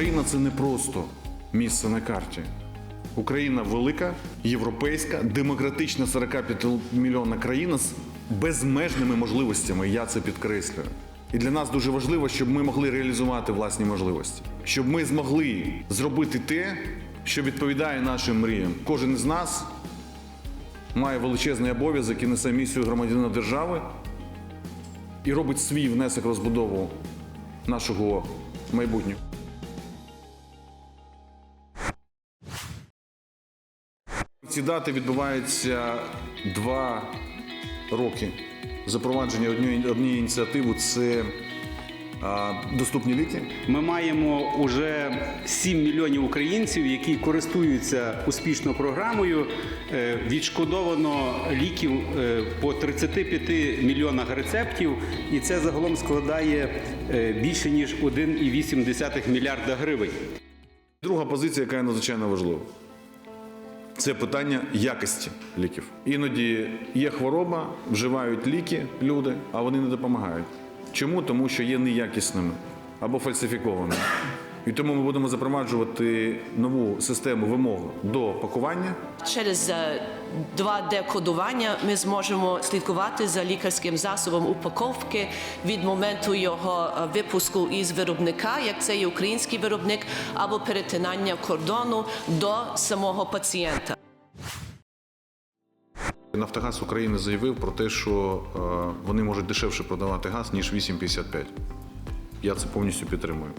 Україна це не просто місце на карті. Україна велика, європейська, демократична 45 мільйонна країна з безмежними можливостями. Я це підкреслюю. І для нас дуже важливо, щоб ми могли реалізувати власні можливості, щоб ми змогли зробити те, що відповідає нашим мріям. Кожен із нас має величезний обов'язок і несе місію громадянина держави і робить свій внесок в розбудову нашого майбутнього. Ці дати відбуваються два роки запровадження однієї, однієї ініціативи це а, доступні ліки. Ми маємо уже 7 мільйонів українців, які користуються успішно програмою. Е, Відшкодовано ліків е, по 35 мільйонах рецептів, і це загалом складає е, більше ніж 1,8 мільярда гривень. Друга позиція, яка є надзвичайно важлива, це питання якості ліків. Іноді є хвороба, вживають ліки люди, а вони не допомагають. Чому? Тому що є неякісними або фальсифікованими. І тому ми будемо запроваджувати нову систему вимог до пакування. Через е, 2D-кодування ми зможемо слідкувати за лікарським засобом упаковки від моменту його е, випуску із виробника, як це є український виробник, або перетинання кордону до самого пацієнта. Нафтогаз України заявив про те, що е, вони можуть дешевше продавати газ, ніж 8,55. Я це повністю підтримую.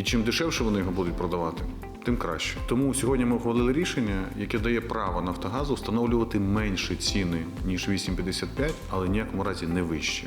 І чим дешевше вони його будуть продавати, тим краще. Тому сьогодні ми ухвалили рішення, яке дає право Нафтогазу встановлювати менші ціни, ніж 8,55, але ніякому разі не вищі.